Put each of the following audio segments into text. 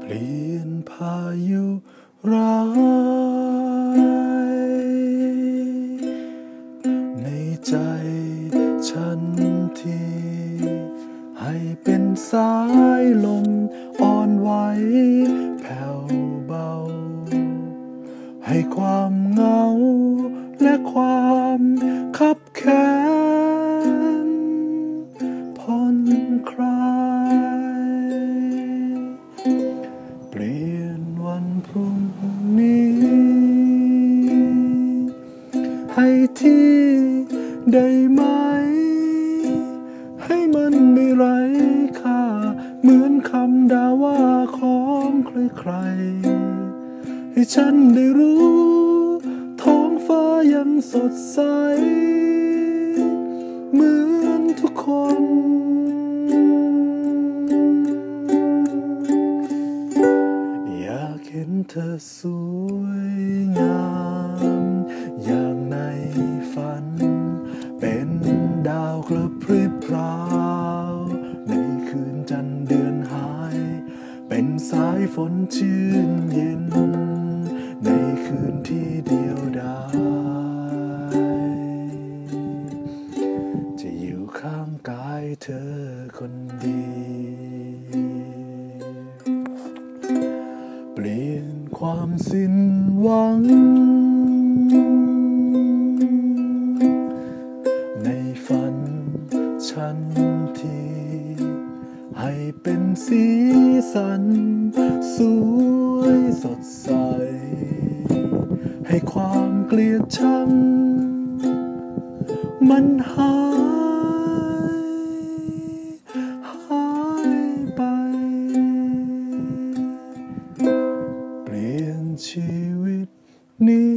เปลี่ยนพายุร้ายในใจฉันทีให้เป็นสายลมอ่อนไหวแผ่วเบา ให้ความเหงาและความคับแค้น ได้ไหม ให้มันไม่ไรค่า เหมือนคำด่าว่าของใครๆ ให้ฉันได้รู้ ท้องฟ้ายังสดใส เหมือนทุกคนอยากเห็นเธอสวยงาม อย่างในฝัน กระพริบพราวในคืนจันเดือนหาย เป็นสายฝนชื่นเย็น ในคืนที่เดียวดายจะอยู่ข้างกายเธอคนดี เปลี่ยนความสิ้นหวัง ให้เป็นสีสัน สวยสดใส ให้ความเกลียดชัง มันหายหายไป เปลี่ยนชีวิตนี้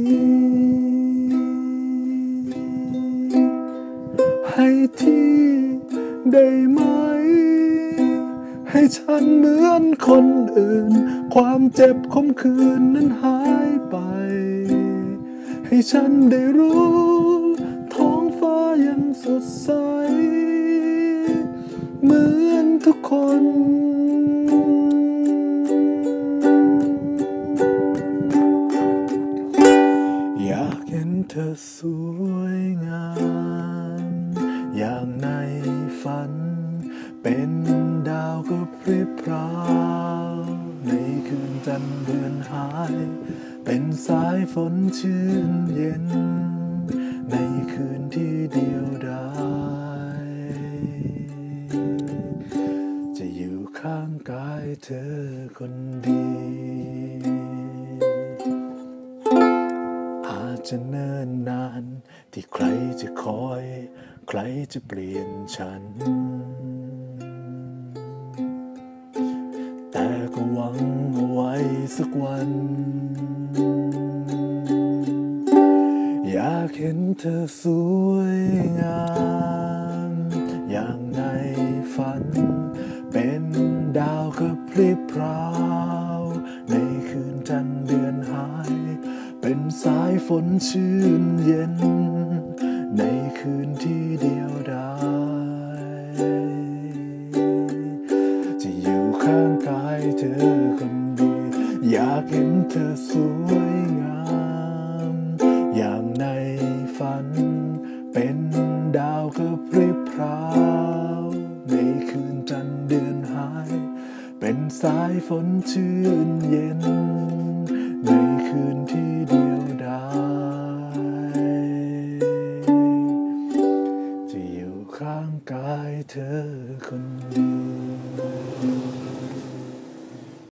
ให้ที่ได้ไหม ให้ฉันเหมือนคนอื่น ความเจ็บคมคืนนั้นหายไป ให้ฉันได้รู้ ท้องฟ้ายังสดใส เหมือนทุกคนอยากเห็นเธอสวยงาม อย่างใน พริบพราวในคืนจันเดือนหาย เป็นสายฝนชื่นเย็น ในคืนที่เดียวดายจะอยู่ข้างกายเธอคนเดียวอาจจะเนิ่นนานที่ใครจะคอย ใครจะเปลี่ยนฉัน กวัน อยากเห็นเธอสวยงาม อย่างในฝัน เป็นดาวกระพริบพราว ในคืนจันทร์เดือนหาย เป็นสายฝนชื่นเย็น ในคืนที่เดียวดายจะอยู่ข้างกายเธอคน อยากเห็นเธอสวยงาม อย่างในฝัน เป็นดาวกระพริบพราวในคืนจันทร์เดือนหาย เป็นสายฝนชื่นเย็น ในคืนที่เดียวดายจะอยู่ข้างกายเธอคนเดียว